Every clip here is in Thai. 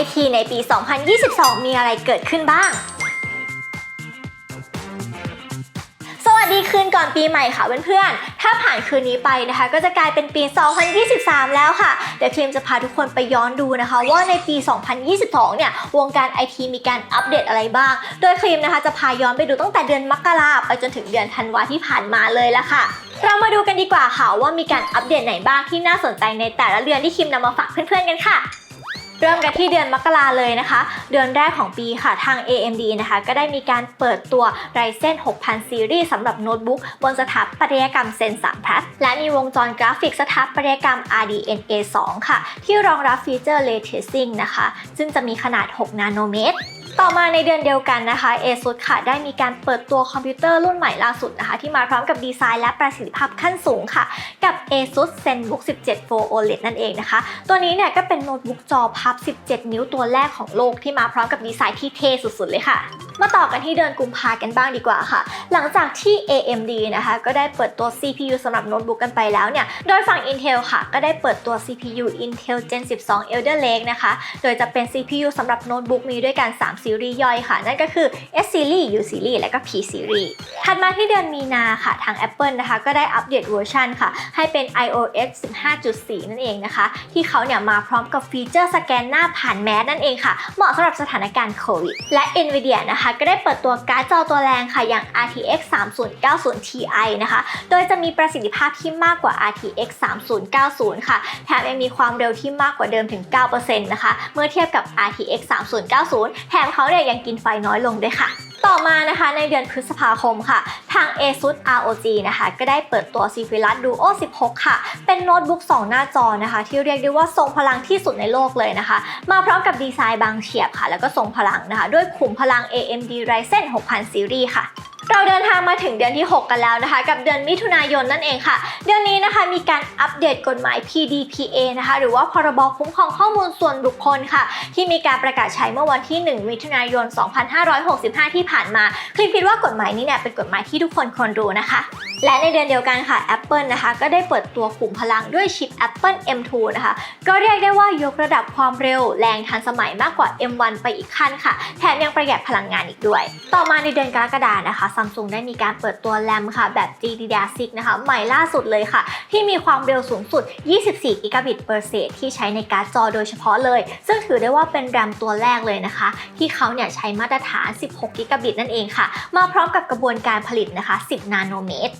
IT ในปี 2022 มีอะไรเกิดขึ้นบ้างสวัสดีคืนก่อนปีใหม่ค่ะเพื่อนๆ ถ้าผ่านคืนนี้ไปนะคะ ก็จะกลายเป็นปี 2023 แล้วค่ะ เดี๋ยวครีมจะพาทุกคนไปย้อนดูนะคะ ว่าในปี 2022 เนี่ย วงการ IT มีการอัปเดตอะไรบ้าง โดยครีมนะคะจะพาย้อนไปดูตั้งแต่เดือนมกราไปจนถึงเดือนธันวาที่ผ่านมาเลยละค่ะ เรามาดูกันดีกว่าค่ะว่ามีการอัปเดตไหนบ้างที่น่าสนใจในแต่ละเดือนที่ครีมนำมาฝากเพื่อนๆกันค่ะ เริ่มกันที่เดือนมกราเลยนะคะ เดือนแรกของปีค่ะทาง AMD นะคะ ก็ได้มีการเปิดตัว Ryzen 6000 Series สำหรับโน้ตบุ๊กบนสถาปัตยกรรม Zen 3 Plus และมีวงจรกราฟิกสถาปัตยกรรม RDNA 2 ค่ะ ที่รองรับฟีเจอร์ Ray Tracing นะคะ ซึ่งจะมีขนาด 6 นาโนเมตร ต่อมาในเดือนเดียวกันนะคะ ASUS ค่ะได้มีการเปิดตัวคอมพิวเตอร์รุ่นใหม่ล่าสุดนะคะ ที่มาพร้อมกับดีไซน์และประสิทธิภาพขั้นสูงค่ะ กับ ASUS ZenBook 17 Pro OLED นั่นเองนะคะ ตัวนี้เนี่ยก็เป็นโน้ตบุ๊กจอพับ 17 นิ้วตัวแรกของโลกที่มาพร้อมกับดีไซน์ที่เท่สุดๆเลยค่ะ มาต่อกันที่เดือนกุมภากันบ้างดีกว่าค่ะ หลังจากที่ AMD นะคะ ก็ได้เปิดตัว CPU สำหรับโน้ตบุ๊กกันไปแล้วเนี่ยโดยฝั่ง Intel ค่ะ ก็ได้เปิดตัว CPU Intel Gen 12 Elder Lake นะคะ โดยจะเป็น CPU สำหรับโน้ตบุ๊กมีด้วยกัน3ซีรีส์ย่อยค่ะ นั่นก็คือ S Series U Series และก็ P Series ถัดมาที่เดือนมีนาค่ะ ทาง Apple นะคะ ก็ได้อัปเดตเวอร์ชันค่ะ ให้เป็น iOS 15.4 นั่นเองนะคะ ที่เขาเนี่ยมาพร้อมกับฟีเจอร์สแกนหน้าผ่านแมสนั่นเองค่ะ เหมาะสำหรับสถานการณ์โควิด และ Nvidia นะคะ ก็ได้เปิดตัวการ์ดจอตัวแรงค่ะ อย่าง RTX 3090 Ti นะคะ โดยจะมีประสิทธิภาพที่มากกว่า RTX 3090 ค่ะ แถมยังมีความเร็วที่มากกว่าเดิมถึง 9%นะคะ เมื่อเทียบกับ RTX 3090 แถมเขาเนี่ยยังกินไฟน้อยลงด้วยค่ะ ต่อมานะคะในเดือนพฤษภาคมค่ะ ทาง ASUS ROG นะคะก็ได้เปิดตัว Zephyrus Duo 16 ค่ะ เป็นโน้ตบุ๊ก 2 หน้าจอนะคะ ที่เรียกได้ว่าทรงพลังที่สุดในโลกเลยนะคะ มาพร้อมกับดีไซน์บางเฉียบค่ะ แล้วก็ทรงพลังนะคะ ด้วยขุมพลัง AMD Ryzen 6000 Series ค่ะ เราเดินทางมาถึงเดือนที่ 6 กันแล้วนะคะ กับเดือนมิถุนายนนั่นเองค่ะ เดือนนี้นะคะมีการอัปเดตกฎหมาย PDPA นะคะ หรือว่าพรบคุ้มครองข้อมูลส่วนบุคคลค่ะ ที่มีการประกาศใช้เมื่อวันที่ 1 มิถุนายน 2565 ที่ผ่านมา คลิปคิดว่ากฎหมายนี้เนี่ยเป็นกฎหมายที่ทุกคนควรรู้นะคะ และในเดือนเดียวกันค่ะ Apple นะคะ ก็ได้เปิดตัวขุมพลังด้วยชิป Apple M2 นะคะ ก็เรียกได้ว่ายกระดับความเร็วแรงทันสมัยมากกว่า M1 ไปอีกขั้นค่ะ แถมยังประหยัดพลังงานอีกด้วย ต่อมาในเดือนกรกฎานะคะ Samsung ได้มีการเปิดตัวแรมค่ะ แบบ GDDR6 นะคะ ใหม่ล่าสุดเลยค่ะ ที่มีความเร็วสูงสุด 24 กิกะบิตเปอร์เซที่ใช้ในการ์ดจอโดยเฉพาะเลย ซึ่งถือได้ว่าเป็นแรมตัวแรกเลยนะคะ ที่เขาเนี่ยใช้มาตรฐาน 16 กิกะบิตนั่นเองค่ะ มาพร้อมกับกระบวนการผลิตนะคะ 10 นาโนเมตร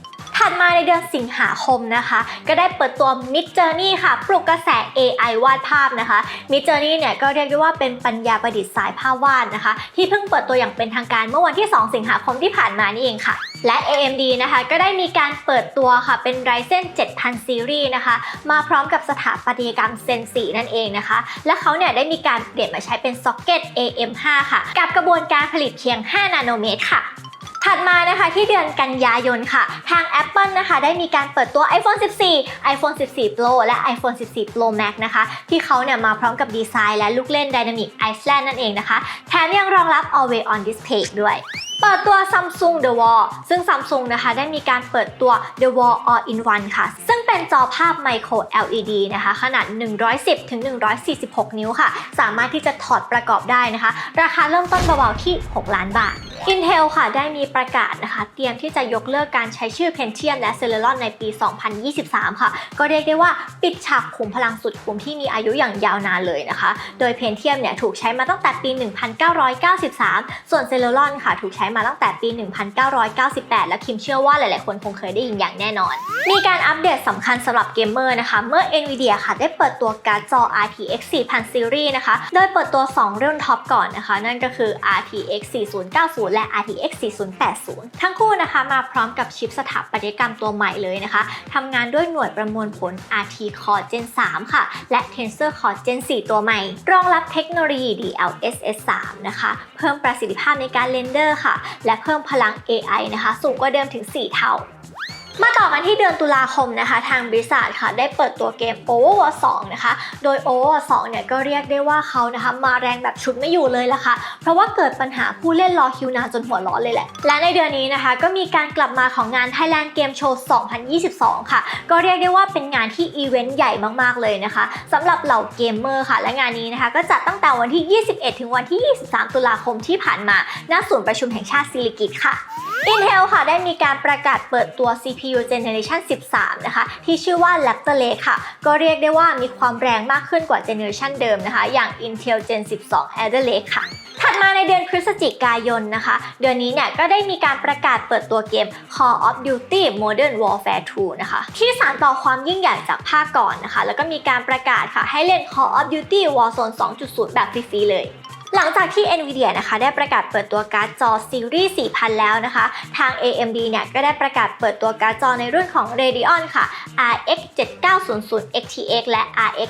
ถัดมาในเดือนสิงหาคมนะคะ ก็ได้เปิดตัว Mid Journey ค่ะ ปลุกกระแส AI วาดภาพนะคะ Mid Journey เนี่ยก็เรียกได้ว่าเป็นปัญญาประดิษฐ์สายภาพวาดนะคะ ที่เพิ่งเปิดตัวอย่างเป็นทางการเมื่อวันที่ 2 สิงหาคมที่ผ่านมานี่เองค่ะ และ AMD นะคะก็ได้มีการเปิดตัวค่ะเป็น Ryzen 7000 Series นะคะ มาพร้อมกับสถาปัตยกรรม Zen 4นั่นเองนะคะ และเขาเนี่ยได้มีการเปลี่ยนมาใช้เป็น Socket AM5 ค่ะ กับกระบวนการผลิตเพียง 5 นาโนเมตรค่ะ ถัดมานะคะที่เดือนกันยายนค่ะ ทาง Apple นะคะได้มีการเปิดตัว iPhone 14 iPhone 14 Pro และ iPhone 14 Pro Max นะคะ ที่เขาเนี่ยมาพร้อมกับดีไซน์และลูกเล่น Dynamic Island นั่นเองนะคะ แถมยังรองรับ Always On Display ด้วย เปิดตัว Samsung The Wall ซึ่ง Samsung นะคะได้มีการเปิดตัว The Wall All in One ค่ะ ซึ่งเป็นจอภาพ Micro LED นะคะ ขนาด 110 ถึง 146 นิ้วค่ะ สามารถที่จะถอดประกอบได้นะคะ ราคาเริ่มต้นเบาๆที่ 6 ล้านบาท Intel ค่ะได้มีประกาศนะคะ เตรียมที่จะยกเลิกการใช้ชื่อ Pentium และ Celeron ในปี 2023 ค่ะ ก็เรียกได้ว่าปิดฉากขุมพลังสุดขุมที่มีอายุอย่างยาวนานเลยนะคะ โดย Pentium เนี่ยถูกใช้มาตั้งแต่ปี 1993 ส่วน Celeron ค่ะถูกใช้มาตั้งแต่ปี 1998 และคิมเชื่อว่าหลาย ๆ คนคงเคยได้ยินอย่างแน่นอน มีการอัปเดตสำคัญสำหรับเกมเมอร์นะคะ เมื่อ Nvidia ค่ะได้เปิดตัวการ์ดจอ RTX 4000 Series นะคะ โดยเปิดตัว2รุ่นท็อปก่อนนะคะ นั่นก็คือ RTX 4090 และ RTX 4080 ทั้งคู่นะคะมาพร้อมกับชิปสถาปัตยกรรมตัวใหม่เลยนะคะทำงานด้วยหน่วยประมวลผล RT Core Gen 3 ค่ะ และ Tensor Core Gen 4 ตัวใหม่ รองรับเทคโนโลยี DLSS 3 นะคะ เพิ่มประสิทธิภาพในการเรนเดอร์ค่ะและเพิ่มพลัง AI นะคะ สูงกว่าเดิมถึง 4 เท่า มาต่อกันที่เดือนตุลาคมนะคะทางบริษัทค่ะได้เปิดตัวเกม Overwatch 2 นะคะ โดย Overwatch 2 เนี่ยก็เรียกได้ว่าเขานะคะมาแรงแบบชุดไม่อยู่เลยละค่ะ เพราะว่าเกิดปัญหาผู้เล่นรอคิวนานจนหัวร้อนเลยแหละ และในเดือนนี้นะคะก็มีการกลับมาของงาน Thailand Game Show 2022 ค่ะ ก็เรียกได้ว่าเป็นงานที่อีเวนต์ใหญ่มากๆเลยนะคะสำหรับเหล่าเกมเมอร์ค่ะ และงานนี้นะคะก็จัดตั้งแต่วันที่ 21 ถึงวันที่ 23 ตุลาคมที่ผ่านมาณศูนย์ประชุมแห่งชาติสิริกิตค่ะ Intel ค่ะได้มีการประกาศเปิดตัว CPU Generation 13 นะคะ ที่ชื่อว่า Raptor Lake ค่ะ ก็เรียกได้ว่ามีความแรงมากขึ้นกว่าเจเนอเรชันเดิมนะคะ อย่าง Intel Gen 12 Alder Lake ค่ะถัดมาในเดือนพฤศจิกายนนะคะ เดือนนี้เนี่ยก็ได้มีการประกาศเปิดตัวเกม Call of Duty Modern Warfare 2 นะคะ ที่สานต่อความยิ่งใหญ่จากภาคก่อนนะคะ แล้วก็มีการประกาศค่ะให้เล่น Call of Duty Warzone 2.0 แบบฟรีๆเลย หลังจากที่ NVIDIA นะคะได้ประกาศเปิดตัวการ์ดจอซีรีส์ 4000 แล้วนะคะ ทาง AMD เนี่ยก็ได้ประกาศเปิดตัวการ์ดจอในรุ่นของ Radeon ค่ะ RX 7900 XTX และ RX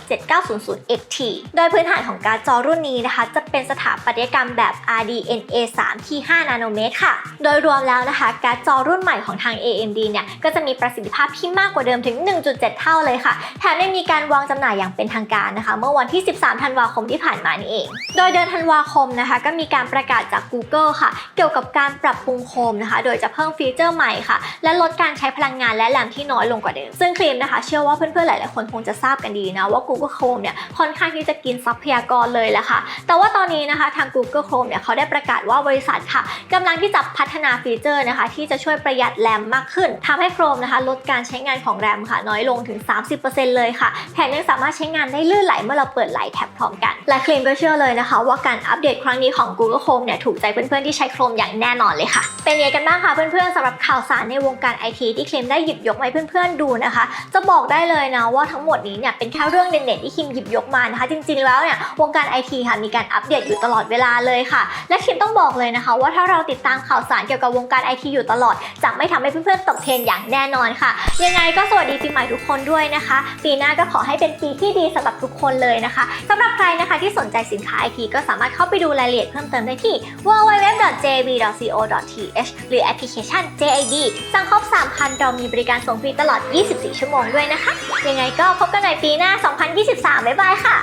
7900 XT โดยพื้นฐานของการ์ดจอรุ่นนี้นะคะ จะเป็นสถาปัตยกรรมแบบ RDNA 3 ที่ 5 นาโนเมตรค่ะ โดยรวมแล้วนะคะ การ์ดจอรุ่นใหม่ของทาง AMD เนี่ยก็จะมีประสิทธิภาพที่มากกว่าเดิมถึง 1.7 เท่าเลยค่ะ แถมยังมีการวางจำหน่ายอย่างเป็นทางการนะคะ เมื่อวันที่ 13 ธันวาคมที่ผ่านมานี่เอง โดยเดือนธันวาคมนะคะ ก็มีการประกาศจาก Google ค่ะ เกี่ยวกับการปรับปรุงโคมนะคะ โดยจะเพิ่มฟีเจอร์ใหม่ค่ะ และลดการใช้พลังงานและแรมที่น้อยลงกว่าเดิม ซึ่งครีมนะคะ เชื่อว่าเพื่อนๆหลายๆคนคงจะทราบกันดีนะว่า Google Chrome เนี่ยค่อนข้างที่จะกินทรัพยากรเลยแหละค่ะ แต่ว่าตอนนี้นะคะทาง Google Chrome เนี่ยเขาได้ประกาศว่าบริษัทค่ะกำลังที่จะพัฒนาฟีเจอร์นะคะ ที่จะช่วยประหยัดแรมมากขึ้นทำให้ Chrome นะคะ ลดการใช้งานของแรมค่ะ น้อยลงถึง 30%เลยค่ะแถมยังสามารถใช้งานได้ลื่นไหลเมื่อเราเปิดหลายแท็บพร้อมกัน และครีมก็เชื่อเลยนะคะ ว่าการอัปเดตครั้งนี้ของ Google Chrome เนี่ยถูกใจเพื่อนๆที่ใช้ Chrome อย่างแน่นอนเลยค่ะ เป็นยังไงกันบ้างคะเพื่อนๆสำหรับข่าวสารในวงการไอทีที่ครีมได้หยิบยกมาให้เพื่อนๆดูนะคะ จะบอกได้เลยนะว่าทั้งหมดนี้เนี่ยเป็นแค่เรื่องเด่นๆที่คิมหยิบยกมานะคะ จริงๆแล้วเนี่ยวงการไอทีค่ะมีการอัปเดตอยู่ตลอดเวลาเลยค่ะ และคิมต้องบอกเลยนะคะ ว่าถ้าเราติดตามข่าวสารเกี่ยวกับวงการไอทีอยู่ตลอดจะไม่ทำให้เพื่อนๆตกเทรนอย่างแน่นอนค่ะ ยังไงก็สวัสดีปีใหม่ทุกคนด้วยนะคะ ปีหน้าก็ขอให้เป็นปีที่ดีสำหรับทุกคนเลยนะคะสำหรับใครนะคะที่สนใจสินค้าไอทีก็สามารถเข้าไปดูรายละเอียดเพิ่มเติมได้ที่ www.jb.co.th หรือแอปพลิเคชัน JID สั่งครบ 3,000 เรามีบริการส่งฟรีตลอด 24 ชั่วโมงด้วยนะคะ ยังไงก็พบกันใหม่ปีหน้า 2023 บ๊ายบายค่ะ